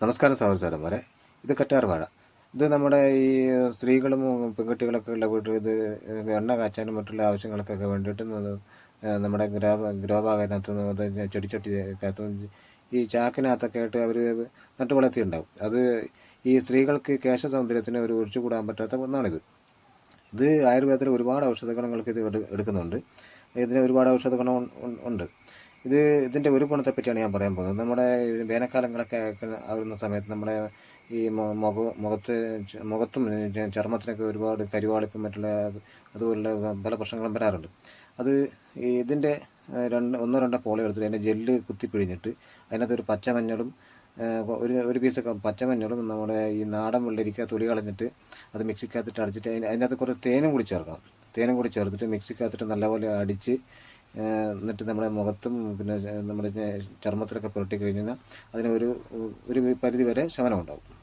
നമസ്കാരം സഹോദരന്മാരെ. ഇത് കറ്റാർവാഴ. ഇത് നമ്മുടെ ഈ സ്ത്രീകളും പെൺകുട്ടികളൊക്കെ ഉള്ള വീട്ടിൽ ഇത് എണ്ണ കാച്ചാനും മറ്റുള്ള ആവശ്യങ്ങൾക്കൊക്കെ വേണ്ടിയിട്ട് നമ്മുടെ ഗ്രോ ഗ്രോ നിന്ന് ചെടിച്ചട്ടിക്കകത്ത് ഈ ചാക്കിനകത്തൊക്കെ ആയിട്ട് അവർ നട്ടു വളർത്തിയിട്ടുണ്ടാവും. അത് ഈ സ്ത്രീകൾക്ക് കേശ സൗന്ദര്യത്തിന് ഒരു ഒഴിച്ചുകൂടാൻ പറ്റാത്ത ഒന്നാണിത്. ഇത് ആയുർവേദത്തിൽ ഒരുപാട് ഔഷധ ഗുണങ്ങൾക്ക് ഇത് എടുക്കുന്നുണ്ട്. ഇതിന് ഒരുപാട് ഔഷധ ഗുണം ഉണ്ട്. ഇത് ഇതിന്റെ ഒരു ഗുണത്തെ പറ്റിയാണ് ഞാൻ പറയാൻ പോകുന്നത്. നമ്മുടെ വേനൽക്കാലങ്ങളൊക്കെ ആവുന്ന സമയത്ത് നമ്മുടെ ഈ മുഖ മുഖത്ത് മുഖത്തും ചർമ്മത്തിനൊക്കെ ഒരുപാട് കരിവാളിപ്പും മറ്റുള്ള അതുപോലുള്ള പല പ്രശ്നങ്ങളും വരാറുണ്ട്. അത് ഇതിന്റെ രണ്ട് ഒന്നോ രണ്ടോ പോളി എടുത്തിട്ട് അതിന്റെ ജെല്ല് കുത്തിപ്പിഴിഞ്ഞിട്ട് അതിനകത്ത് ഒരു പച്ചമഞ്ഞളും ഒരു ഒരു പീസ് പച്ചമഞ്ഞളും നമ്മുടെ ഈ നാടൻ വെള്ളരിക്ക തൊലി കളഞ്ഞിട്ട് അത് മിക്സിക്കകത്തിട്ട് അടിച്ചിട്ട് അതിന് അതിനകത്ത് കുറച്ച് തേനും കൂടി ചേർക്കണം. തേനും കൂടി ചേർത്തിട്ട് മിക്സിക്കകത്തിട്ട് നല്ലപോലെ അടിച്ച് എന്നിട്ട് നമ്മുടെ മുഖത്തും പിന്നെ നമ്മുടെ ചർമ്മത്തിലൊക്കെ പുരട്ടി കഴിഞ്ഞാൽ അതിന് ഒരു ഒരു പരിധി വരെ ശമനം ഉണ്ടാവും